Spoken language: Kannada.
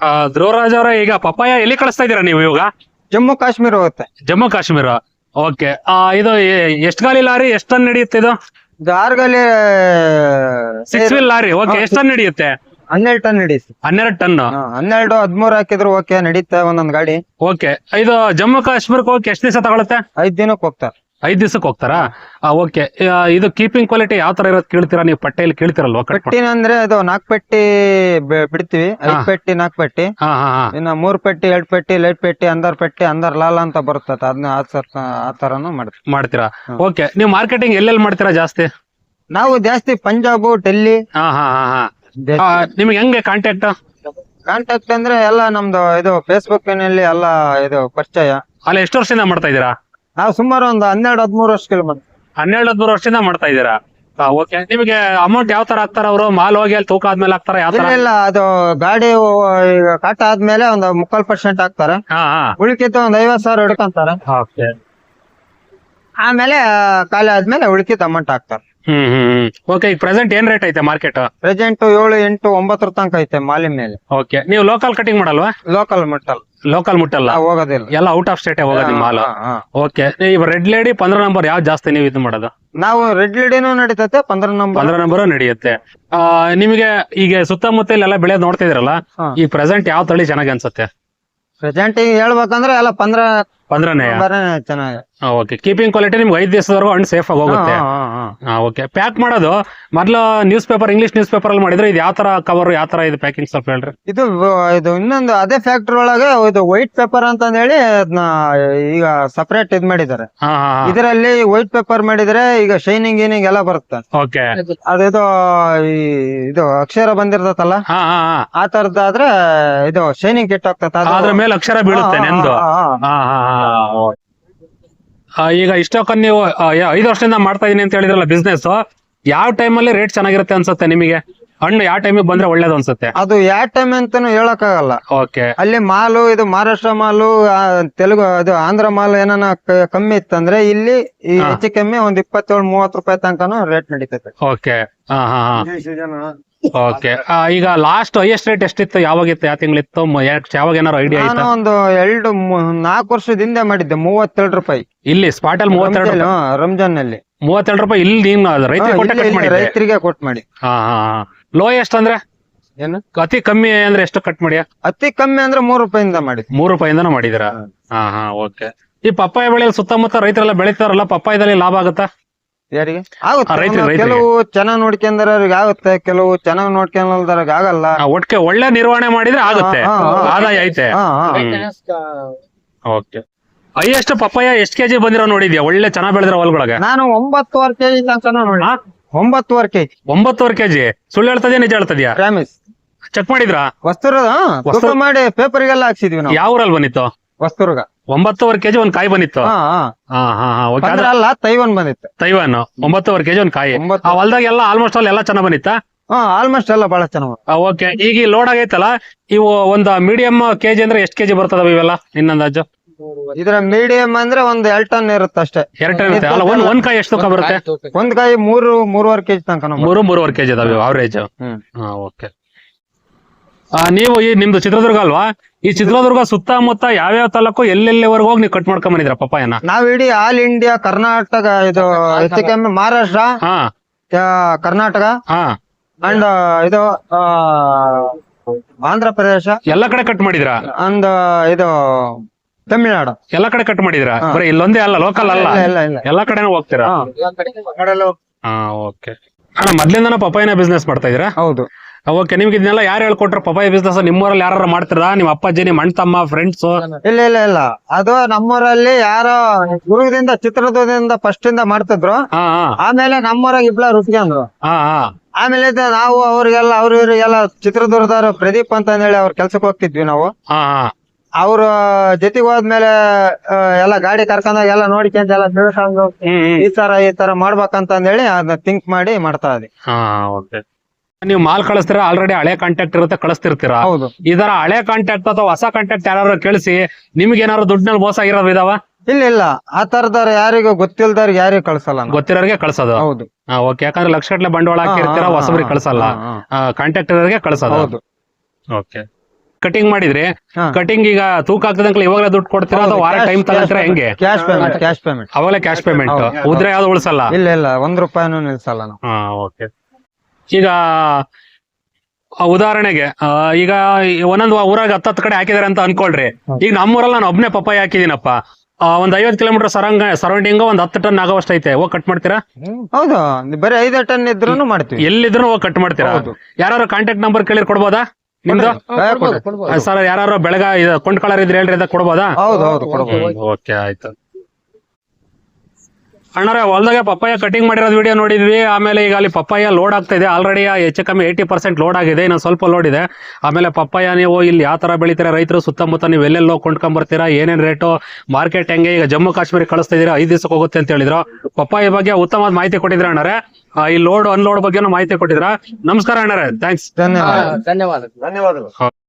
ಆ, ಧ್ರುವರಾಜ್ ಅವರ ಈಗ ಪಪ್ಪಾಯ ಎಲ್ಲಿ ಕಳಿಸ್ತಾ ಇದ್ದೀರಾ ನೀವು ಇವಾಗ? ಜಮ್ಮು ಕಾಶ್ಮೀರ ಹೋಗುತ್ತೆ. ಜಮ್ಮು ಕಾಶ್ಮೀರ. ಓಕೆ. ಇದು ಎಷ್ಟು ಗಾಲಿ ಲಾರಿ ಎಷ್ಟು ಟನ್ ನಡೆಯುತ್ತೆ ಇದು? ಆರ್ಗಲ್ಲಿ ಸಿಕ್ಸ್ ವೀಲ್ ಲಾರಿ. ಓಕೆ ಎಷ್ಟು ಟನ್ ನಡೆಯುತ್ತೆ? ಹನ್ನೆರಡು ಟನ್ ನಡೀತು ಹನ್ನೆರಡು ಟನ್. ಹನ್ನೆರಡು ಹದ್ಮೂರು ಹಾಕಿದ್ರು ಓಕೆ ನಡೀತಾ ಒಂದೊಂದ್ ಗಾಡಿ. ಓಕೆ ಇದು ಜಮ್ಮು ಕಾಶ್ಮೀರಕ್ಕೆ ಹೋಗಿ ಎಷ್ಟು ದಿವಸ ತಗೊಳುತ್ತೆ? ಐದ್ ದಿನಕ್ಕೆ ಹೋಗ್ತಾರೆ. ಐದ್ ದಿವಸಕ್ಕೆ ಹೋಗ್ತಾರಾ? ಓಕೆ ಇದು ಕೀಪಿಂಗ್ ಕ್ವಾಲಿಟಿ ಯಾವ ತರ ಇರೋದು ಕೇಳ್ತೀರಾ? ನೀವು ಪಟ್ಟೆಯಲ್ಲಿ ಕೇಳ್ತಿರಲ್ವಾ ಕಟ್ ಪೆಟ್ಟಿನ ಅಂದ್ರೆ ಅದು ನಾಲ್ಕು ಪೆಟ್ಟಿ ಬೆ- ಬಿಡ್ತೀವಿ. ಐದ್. ಪೆಟ್ಟಿ ನಾಲ್ಕು ಪೆಟ್ಟಿ. ಹಾ ಹಾ ಹಾ. ಇನ್ನ ಮೂರ್ ಪೆಟ್ಟಿ ಎರಡ್ ಪೆಟ್ಟಿ ಲೈಟ್ ಪೆಟ್ಟಿ ಅಂದರ್ ಪೆಟ್ಟಿ ಅಂದರ್ ಲಾಲ ಅಂತ ಬರುತ್ತೆ ಅದನ್ನ ಆ ಸರ್- ಆ ತರನು ಮಾಡ್ತೀವಿ. ಮಾಡ್ತೀರಾ. ಓಕೆ ನೀವು ಮಾರ್ಕೆಟಿಂಗ್ ಎಲ್ಲೆಲ್ಲಿ ಮಾಡ್ತೀರಾ ಜಾಸ್ತಿ? ನಾವು ಜಾಸ್ತಿ ಪಂಜಾಬ್ ಡೆಲ್ಲಿ. ಹಾ ಹಾ ಹಾ ಹಾ. ಆ, ನಿಮ್ಗೆ ಹೆಂಗೆ ಕಾಂಟ್ಯಾಕ್ಟ್ ಕಾಂಟ್ಯಾಕ್ಟ್ ಅಂದ್ರೆ ಎಲ್ಲ ನಮ್ದು ಇದು ಫೇಸ್ಬುಕ್ನಲ್ಲಿ ಎಲ್ಲ ಇದು ಪರಿಚಯ. ಅಲ್ಲ ಎಷ್ಟು ವರ್ಷದಿಂದ ಮಾಡ್ತಾ ಇದ್ದೀರಾ? ನಾವು ಸುಮಾರು ಒಂದು ಹನ್ನೆರಡು ಹದಿಮೂರು ವರ್ಷಕ್ಕೆ ಬಂದು ಹನ್ನೆರಡು ಹದಿಮೂರು ವರ್ಷದಿಂದ ಮಾಡ್ತಾ ಇದೀರಾ ಓಕೆ ನಿಮಗೆ ಅಮೌಂಟ್ ಯಾವ ತರ ಹಾಕ್ತಾರ ಅವರು? ಮಾಲ್ ಹೋಗಿ ಅಲ್ಲಿ ತೂಕ ಆದ್ಮೇಲೆ ಹಾಕ್ತಾರ? ಯಾವ ತರ? ಇಲ್ಲ ಅದು ಗಾಡಿ ಈಗ ಕಟ್ ಆದ್ಮೇಲೆ ಒಂದು ಮುಕ್ಕಾಲ್ ಪರ್ಸೆಂಟ್ ಹಾಕ್ತಾರೆ. ಹಾ ಹಾ. ಉಳಿಕಿತ್ತು ಒಂದ್ ಐವತ್ ಸಾವಿರ ಹಿಡ್ಕೊಂತಾರ. ಓಕೆ ಆಮೇಲೆ ಖಾಲಿ ಆದ್ಮೇಲೆ ಉಳಿಕಿದ ಅಮೌಂಟ್ ಹಾಕ್ತಾರೆ. ಹ್ಮ್ ಹ್ಮ್ ಹ್ಮ್. ಓಕೆ ಈಗ ಪ್ರೆಸೆಂಟ್ ಏನ್ ರೇಟ್ ಐತೆ ಮಾರ್ಕೆಟ್ ಪ್ರೆಸೆಂಟ್ ಏಳು ಎಂಟು ಒಂಬತ್ತರ ತನಕ ಐತೆ ಮಾಲಿನ ಮೇಲೆ. ಓಕೆ ನೀವು ಲೋಕಲ್ ಕಟಿಂಗ್ ಮಾಡಲ್ವಾ? ಲೋಕಲ್ ಮಟ್ಟಲ್ ಲೋಕಲ್ ಮುಟ್ಟಲ್ಲ. ಹೋಗೋದಿಲ್ಲ ಎಲ್ಲ ಔಟ್ ಆಫ್ ಸ್ಟೇಟ್ ಹೋಗೋದು ನಿಮ್ಮ ಮಾಲ್ ಹಾ, ಹಾ. ಓಕೆ ಇವ್ ರೆಡ್ ಲೇಡಿ ಪಂದ್ರ ನಂಬರ್ ಯಾವ್ದು ಜಾಸ್ತಿ ನೀವು ಇದು ಮಾಡೋದು? ನಾವು ರೆಡ್ ಲೇಡಿನೂ ನಡೀತೈತೆ ಪಂದ್ರ ನಂಬರ್ ಪಂದ್ರ ನಂಬರ್ ನಡೆಯುತ್ತೆ. ಆ, ನಿಮಗೆ ಈಗ ಸುತ್ತಮುತ್ತ ಇಲ್ಲೆಲ್ಲ ಬೆಳೆ ನೋಡ್ತಿದ್ರಲ್ಲ ಹಾ. ಈ ಪ್ರೆಸೆಂಟ್ ಯಾವ ತಳಿ ಚೆನ್ನಾಗಿ ಅನ್ಸುತ್ತೆ? ಪ್ರೆಸೆಂಟ್ ಹೇಳ್ಬೇಕಂದ್ರೆ ಎಲ್ಲ ಪಂದ್ರ ಚೆನ್ನಾಗಿ. ಓಕೆ ಕೀಪಿಂಗ್ ಕ್ವಾಲಿಟಿ ನಿಮ್ಗೆ ಐದು ದಿವಸದವರೆಗೂ ಹಣ್ಣು ಸೇಫ್ ಆಗಿ ಹೋಗುತ್ತೆ. ಓಕೆ ಪ್ಯಾಕ್ ಮಾಡೋದು ಮೊದಲು news paper English news paper ಅಲ್ಲಿ ಮಾಡಿದ್ರೆ ಇದು ಯಾವ ತರ ಕವರ್ ಯಾವ ತರ ಇದು ಪ್ಯಾಕಿಂಗ್ ಸ್ವಲ್ಪ ಹೇಳ್ರಿ. ಇದು ಇದು ಇನ್ನೊಂದು ಅದೇ ಫ್ಯಾಕ್ಟ್ರಿ ಒಳಗೆ ಇದು ವೈಟ್ ಪೇಪರ್ ಅಂತ ಹೇಳಿ ಅದನ್ನ ಈಗ ಸಪರೇಟ್ ಇದ್ ಮಾಡಿದ್ದಾರೆ. ಹಾ ಹಾ ಇದರಲ್ಲಿ ವೈಟ್ ಪೇಪರ್ ಮಾಡಿದ್ರೆ ಈಗ ಶೈನಿಂಗ್ ಗೀನಿಂಗ್ ಎಲ್ಲ ಬರುತ್ತೆ. ಓಕೆ ಅದೇದೋ ಇದು ಅಕ್ಷರ ಬಂದಿರ್ತತಲ್ಲ ಹಾ ಹಾ ಹಾ. ಆ ತರದಾದ್ರೆ ಇದು ಶೈನಿಂಗ್ ಕೆಟ್ಟ ಹೋಗ್ತದೆ ಅದ್ರ ಮೇಲೆ ಅಕ್ಷರ ಬೀಳುತ್ತೆ ನೆಂದು. ಹಾ ಹಾ ಹಾ. ಆ, ಈಗ ಇಷ್ಟೊಕ್ಕನ್ ನೀವು ಆ, ಯಾ- ಐದು ವರ್ಷದಿಂದ ಮಾಡ್ತಾ ಇದೀನಿ ಅಂತ ಹೇಳಿದ್ರಲ್ಲ ಬಿಸ್ನೆಸ್ ಯಾವ ಟೈಮಲ್ಲಿ ರೇಟ್ ಚೆನ್ನಾಗಿರುತ್ತೆ ಅನ್ಸುತ್ತೆ ನಿಮಗೆ? ಹಣ್ಣು ಯಾವ ಟೈಮಿಗೆ ಬಂದ್ರೆ ಒಳ್ಳೇದು ಅನ್ಸುತ್ತೆ? ಅದು ಯಾವ ಟೈಮ್ ಅಂತಾನು ಹೇಳಕ್ಕಾಗಲ್ಲ. ಓಕೆ. ಅಲ್ಲಿ ಮಾಲು ಇದು ಮಹಾರಾಷ್ಟ್ರ ಮಾಲು ಆ, ತೆಲುಗು ಅದು ಆಂಧ್ರ ಮಾಲ್ ಏನಾನ ಕ- ಕಮ್ಮಿ ಇತ್ತಂದ್ರೆ ಇಲ್ಲಿ ಈ. ಹೆಚ್ಚು ಕಮ್ಮಿ ಒಂದ್ ಇಪ್ಪತ್ತೇಳು ಮೂವತ್ತು ರೂಪಾಯಿ ತನಕನು ರೇಟ್ ನಡೀತೈತೆ. ಓಕೆ. ಹಾ ಹಾ ಹಾ. ಓಕೆ ಈಗ ಲಾಸ್ಟ್ ಹೈಯೆಸ್ಟ್ ರೇಟ್ ಎಷ್ಟಿತ್ತು? ಯಾವಾಗಿತ್ತು? ಯಾವ ತಿಂಗಳಿತ್ತು? ಯಾವಾಗ ಏನಾರು ಐಡಿಯಾ ನಾನು ಒಂದು ಎರಡು ನಾಲ್ಕು ವರ್ಷದ ಹಿಂದೆ ಮಾಡಿದ್ದೆ ಮೂವತ್ತೆರಡು ರೂಪಾಯಿ. ಇಲ್ಲಿ ಸ್ಪಾಟ್ ಅಲ್ಲಿ ಮೂವತ್ತೆರಡು ರಂಜಾನ್- ನಲ್ಲಿ ಮೂವತ್ತೆರಡು ರೂಪಾಯಿ ಇಲ್ಲಿ ನಿಮ್ಮ ರೈತರಿಗೆ ರೈತರಿಗೆ ಕೊಟ್ ಮಾಡಿ. ಹಾ ಹಾ ಲೋಯೆಸ್ಟ್ ಅಂದ್ರೆ? ಏನು? ಅತಿ ಕಮ್ಮಿ ಅಂದ್ರೆ ಎಷ್ಟು ಕಟ್ ಮಾಡಿ ಅತಿ ಕಮ್ಮಿ ಅಂದ್ರೆ ಮೂರು ರೂಪಾಯಿಂದ ಮಾಡಿ ಮೂರು ರೂಪಾಯಿಂದನೂ ಮಾಡಿದಿರಾ ಹಾ. ಹಾ ಓಕೆ ಈ ಪಪ್ಪಾಯ ಬೆಳೆಯಲ್ಲಿ ಸುತ್ತಮುತ್ತ ರೈತರೆಲ್ಲ ಬೆಳೀತಾರಲ್ಲ ಪಪ್ಪಾಯದಲ್ಲಿ ಲಾಭ ಆಗುತ್ತಾ? ಯಾರಿಗೆ? ಆಗುತ್ತೆ ರೈತ್ರಿಗೆ- ರೈತ್ರಿಗೆ. ಕೆಲವು ಚೆನ್ನಾಗ್ ನೋಡ್ಕೊಂಡವ್ರಿಗೆ ಆಗುತ್ತೆ ಕೆಲವು ಚೆನ್ನಾಗ್ ನೋಡ್ಕೊಂಡವ್ರಿಗೆ ಆಗಲ್ಲ. ಆ, ಒಟ್ಟಿಗೆ ಒಳ್ಳೆ ನಿರ್ವಹಣೆ ಮಾಡಿದ್ರೆ ಆಗುತ್ತೆ. ಹಾ, ಹಾ, ಹಾ. ಆದಾಯ ಐತೆ. ಹಾ, ಹಾ. ಓಕೆ. ಹೈಯೆಸ್ಟ್ ಪಪ್ಪಾಯ ಎಷ್ಟು ಕೆಜಿ ಬಂದಿರೋ ನೋಡಿದ್ಯಾ? ಒಳ್ಳೆ ಚೆನ್ನಾಗ್ ಬೆಳೆದಿರೋ ಹೊಲ್ಗೊಳಗೆ? ನಾನು ಒಂಬತ್ತುವರೆ ಕೆಜಿ ತನಕ ನೋಡಿ ಹಾ? ಒಂಬತ್ತುವರೆ ಕೆಜಿ. ಒಂಬತ್ತುವರೆ ಕೆಜಿ. ಸುಳ್ಳು ಹೇಳ್ತದ್ಯಾ ನಿಜ ಹೇಳ್ತದ್ಯಾ ಪ್ರಾಮಿಸ್. ಚೆಕ್ ಮಾಡಿದ್ರಾ? ವಸ್ತುರ ವಸ್ತು- ತೂಕ ಮಾಡಿ ಪೇಪರ್ಗೆಲ್ಲ ಹಾಕ್ಸಿದ್ವಿ ನಾವು. ಯಾವ ಊರಲ್ಲಿ ಬಂದಿತ್ತು? ವಸ್ತುರ್ಗ. ಒಂಬತ್ತುವರೆ ಕೆಜಿ ಒಂದ್ ಕಾಯಿ ಬಂದಿತ್ತು. ಹಾ ಹಾ. ಹಾ ಹಾ ಹಾ ಓಕೆ ಬಂದ್ರ ಅಲ್ಲ ತೈವನ್ ಬಂದಿತ್ತು. ತೈವಾನ್ ಒಂಬತ್ತುವರೆ ಕೆಜಿ ಒಂದ್ ಕಾಯಿ. ಒಂಬತ್ತು. ಆ ಹೊಲ್ದಾಗ ಎಲ್ಲ ಆಲ್ಮೋಸ್ಟ್ ಅಲ್ಲಿ ಎಲ್ಲ ಚೆನ್ನಾಗ್ ಬಂದಿತ್ತಾ? ಹಾ ಆಲ್ಮೋಸ್ಟ್ ಎಲ್ಲ ಬಹಳ ಚೆನ್ನಾಗ್ ಓಕೆ ಈಗ ಈ ಲೋಡ್ ಆಗೈತಲ್ಲ ಇವು ಒಂದ್ ಮೀಡಿಯಂ ಕೆಜಿ ಅಂದ್ರೆ ಎಷ್ಟ್ ಕೆಜಿ ಬರ್ತದ ಇವೆಲ್ಲ? ನಿನ್ನ ಅಂದಾಜು ಇದ್ರ ಮೀಡಿಯಂ ಅಂದ್ರೆ ಒಂದ್ ಎರಡ್ ಟನ್ ಇರುತ್ತೆ ಅಷ್ಟೇ ಎರಡ್ ಟನ್ ಇರುತ್ತೆ. ಅಲ್ಲ ಒಂದ್ ಒಂದ್ ಕಾಯಿ ಎಷ್ಟು ತೂಕ ಬರುತ್ತೆ? ಒಂದ್ ಕಾಯಿ ಮೂರು ಮೂರುವರೆ ಕೆಜಿ ತನಕ ಮೂರು ಮೂರುವರೆ ಕೆಜಿ ಅದಾವೆ ಅವರೇಜ್ ಹ್ಮ್. ಹಾ ಓಕೆ ನೀವು ಈ ನಿಮ್ದು ಚಿತ್ರದುರ್ಗ ಅಲ್ವಾ? ಈ ಚಿತ್ರದುರ್ಗ ಸುತ್ತಮುತ್ತ ಯಾವ್ಯಾವ ತಾಲೂಕು ಎಲ್ಲೆಲ್ಲಿವರೆಗೂ ಹೋಗಿ ನೀವು ಕಟ್ ಮಾಡ್ಕೊಂಡ್ ಬಂದಿದ್ರ ಪಪ್ಪಾಯನ? ನಾವ್ ಇಡೀ ಆಲ್ ಇಂಡಿಯಾ ಕರ್ನಾಟಕ ಇದು ಹೆಚ್ಚು ಕಮ್ಮಿ ಮಹಾರಾಷ್ಟ್ರ ಹಾ. ಆ, ಕರ್ನಾಟಕ ಹಾ. ಅಂಡ್ ಇದು ಆ, ಆಂಧ್ರ ಪ್ರದೇಶ ಎಲ್ಲಾ ಕಡೆ ಕಟ್ ಮಾಡಿದ್ರ ಅಂಡ್ ಇದು ತಮಿಳ್ನಾಡು. ಎಲ್ಲಾ ಕಡೆ ಕಟ್ ಮಾಡಿದ್ರ. ಬರೀ ಇಲ್ಲೊಂದೇ ಅಲ್ಲ ಲೋಕಲ್ ಅಲ್ಲ. ಇಲ್ಲ ಇಲ್ಲ ಎಲ್ಲಾ ಕಡೆನೂ ಹೋಗ್ತೀರಾ? ಹಾ. ಹಾ ಓಕೆ ಅಣ್ಣ ಮೊದ್ಲಿಂದನ ಪಪ್ಪಾಯನ ಬಿಸ್ನೆಸ್ ಮಾಡ್ತಾ ಇದೀರಾ ಹೌದು. ಓಕೆ ನಿಮ್ಗೆ ಇದನ್ನೆಲ್ಲ ಯಾರು ಹೇಳ್ಕೊಟ್ರ? ಪಪ್ಪಾಯ ಬಿಸ್ನೆಸ್ ನಿಮ್ಮೂರಲ್ಲಿ ಯಾರು ಮಾಡ್ತೀರಾ ನಿಮ್ಮ ಅಪ್ಪಾಜಿ ನಿಮ್ಮ ಅಣ್ಣ ತಮ್ಮ ಫ್ರೆಂಡ್ಸ್ ಇಲ್ಲ ಇಲ್ಲ ಇಲ್ಲ. ಅದು ನಮ್ಮೂರಲ್ಲಿ ಯಾರೋ ಗುರುದಿಂದ ಚಿತ್ರದುರ್ಗದಿಂದ ಫಸ್ಟ್ ಇಂದ ಮಾಡ್ತಿದ್ರು. ಹಾ ಹಾ. ಆಮೇಲೆ ನಮ್ಮೂರಾಗ ರುಟ್ಕೊಂಡ್ರು ಹಾ ಹಾ. ಆಮೇಲೆ ಇದು ನಾವು ಅವ್ರಿಗೆಲ್ಲ ಅವ್ರ ಇವ್ರಿಗೆಲ್ಲ ಚಿತ್ರದುರ್ಗದವ್ರು ಪ್ರದೀಪ್ ಅಂತ ಹೇಳಿ ಅವ್ರ ಕೆಲ್ಸಕ್ಕೆ ಹೋಗ್ತಿದ್ವಿ ನಾವು. ಹಾ ಹಾ. ಅವ್ರ ಜೊತೆಗೆ ಹೋದ್ಮೇಲೆ ಆ, ಎಲ್ಲ ಗಾಡಿ ಕರ್ಕೊಂಡಾಗ ಎಲ್ಲ ನೋಡ್ಕೊಂತ ಎಲ್ಲ ತಿಳ್ಕೊಂಡು ಹ್ಮ್ ಹ್ಮ್. ಈ ತರ ಈ ತರ ಮಾಡ್ಬೇಕಂತ ಹೇಳಿ ಅದನ್ನ ಥಿಂಕ್ ಮಾಡಿ ಮಾಡ್ತಾ ಇದ್ವಿ. ಹಾ ಓಕೆ. ನೀವು ಮಾಲ್ ಕಳಿಸ್ತೀರಾ ಆಲ್ರೆಡಿ ಹಳೆ ಕಾಂಟ್ಯಾಕ್ಟ್ ಇರುತ್ತೆ ಕಳಿಸ್ತಿರ್ತೀರಾ? ಹೌದು. ಇದರ ಹಳೆ ಕಾಂಟ್ಯಾಕ್ಟ್ ಅಥವಾ ಹೊಸ ಕಾಂಟ್ಯಾಕ್ಟ್ ಯಾರು ಕೇಳಿಸಿ ನಿಮ್ಗೆ ಏನಾದ್ರು ದುಡ್ಡಿನಲ್ಲಿ ಮೋಸ ಆಗಿರೋದು ಇದಾವ? ಇಲ್ಲ ಇಲ್ಲ. ಆ ತರದವ್ರು ಯಾರಿಗೂ ಗೊತ್ತಿಲ್ದವ್ರಿಗೆ ಯಾರಿಗೂ ಕಳ್ಸಲ್ಲ ನಾವು. ಗೊತ್ತಿರೋರಿಗೆ ಕಳ್ಸೋದು? ಹೌದು. ಓಕೆ ಯಾಕಂದ್ರೆ ಲಕ್ಷ ಗಟ್ಟಲೆ ಬಂಡವಾಳ ಹಾಕಿರ್ತೀರ ಹಾ, ಹೊಸಬ್ರಿಗೆ ಹಾ, ಕಳ್ಸಲ್ಲ. ಹಾ. ಕಾಂಟ್ಯಾಕ್ಟ್ ಇರೋರಿಗೆ ಕಳ್ಸೋದು. ಹೌದು. ಓಕೆ ಕಟಿಂಗ್ ಮಾಡಿದ್ರಿ? ಹಾ. ಕಟಿಂಗ್ ಈಗ ತೂಕ ಆಗ್ತದಂಕ್ಲೆ ಇವಾಗಲೇ ದುಡ್ಡು ಕೊಡ್ತೀರಾ ಅಥವಾ ವಾರ ಟೈಮ್ ತಗೊಂತೀರಾ ಹೆಂಗೆ? ಕ್ಯಾಶ್ ಪೇಮೆಂಟ್ ಕ್ಯಾಶ್ ಪೇಮೆಂಟ್ ಅವಾಗಲೇ ಕ್ಯಾಶ್ ಪೇಮೆಂಟ್ ಹೌದು. ಉದ್ರೆ ಯಾವ್ದು ಉಳಿಸಲ್ಲ? ಇಲ್ಲ ಇಲ್ಲ. ಒಂದ್ ರೂಪಾಯಿನೂ ನಿಲ್ಸಲ್ಲ ನಾವು. ಹಾ ಓಕೆ ಈಗ ಉದಾಹರಣೆಗೆ ಆ, ಈಗ ಒಂದೊಂದು ಊರಾಗ ಹತ್ತತ್ತು ಕಡೆ ಹಾಕಿದಾರೆ ಅಂತ ಅನ್ಕೊಳ್ರಿ. ಈಗ ನಮ್ಮೂರಲ್ಲಿ ನಾನು ಒಬ್ನೇ ಪಪ್ಪಾಯ ಹಾಕಿದೀನಪ್ಪ. ಆ, ಒಂದ್ ಐವತ್ ಕಿಲೋಮೀಟರ್ ಸರಂಗ ಸರೌಂಡಿಂಗ್ ಒಂದ್ ಹತ್ತು ಟನ್ ಆಗೋವಷ್ಟು ಐತೆ. ಹೋಗಿ ಕಟ್ ಮಾಡ್ತೀರಾ? ಹೌದು. ಬರೀ ಐದೇ ಟನ್ ಇದ್ರೂನು ಮಾಡ್ತೀವಿ. ಎಲ್ಲಿದ್ರು ಹೋಗಿ ಕಟ್ ಮಾಡ್ತೀರಾ? ಹೌದು. ಯಾರು ಕಾಂಟ್ಯಾಕ್ಟ್ ನಂಬರ್ ಕೇಳಿ ಕೊಡ್ಬೋದಾ? ನಿಮ್ದು. ಸರ್ ಯಾರು ಬೆಳಗ ಕೊಂಡ್ಕೊಳ್ಳಾರ ಇದ್ರೆ ಹೇಳ್ರಿ ಅದ ಕೊಡ್ಬೋದಾ? ಹೌದು ಹೌದು ಕೊಡ್ಬೋದು. ಓಕೆ ಆಯ್ತು. ಅಣ್ಣರೇ ಹೊಲ್ದಾಗೆ ಪಪ್ಪಾಯ ಕಟಿಂಗ್ ಮಾಡಿರೋದು ವಿಡಿಯೋ ನೋಡಿದ್ವಿ. ಆಮೇಲೆ ಈಗ ಅಲ್ಲಿ ಪಪ್ಪಾಯ ಲೋಡ್ ಆಗ್ತಾ ಇದೆ. ಆಲ್ರೆಡಿ ಹೆಚ್ಚು ಕಮ್ಮಿ ಏಯ್ಟಿ ಪರ್ಸೆಂಟ್ ಲೋಡ್ ಆಗಿದೆ. ಇನ್ನು ಸ್ವಲ್ಪ ಲೋಡ್ ಇದೆ. ಆಮೇಲೆ ಪಪ್ಪಾಯ ನೀವು ಇಲ್ಲಿ ಯಾವ ಥರ ಬೆಳಿತೀರಾ? ರೈತರು ಸುತ್ತಮುತ್ತ ನೀವು ಎಲ್ಲೆಲ್ಲೋ ಕೊಂಡ್ಕೊಂಬರ್ತೀರಾ? ಏನೇನು ರೇಟು ಮಾರ್ಕೆಟ್ ಹೆಂಗೆ? ಈಗ ಜಮ್ಮು ಕಾಶ್ಮೀರ ಕಳಿಸ್ತಾ ಇದ್ದೀರಾ? ಐದು ದಿವಸಕ್ಕೆ ಹೋಗುತ್ತೆ ಅಂತ ಹೇಳಿದ್ರು. ಪಪ್ಪಾಯ ಬಗ್ಗೆ ಉತ್ತಮವಾದ ಮಾಹಿತಿ ಕೊಟ್ಟಿದ್ರ ಅಣ್ಣರೇ. ಆ, ಈ ಲೋಡ್ ಅನ್ಲೋಡ್ ಬಗ್ಗೆನೂ ಮಾಹಿತಿ ಕೊಟ್ಟಿದ್ರ? ನಮಸ್ಕಾರ ಅಣ್ಣರೇ. ಥ್ಯಾಂಕ್ಸ್ ಧನ್ಯವಾದ. ಧನ್ಯವಾದ ಧನ್ಯವಾದಗಳು.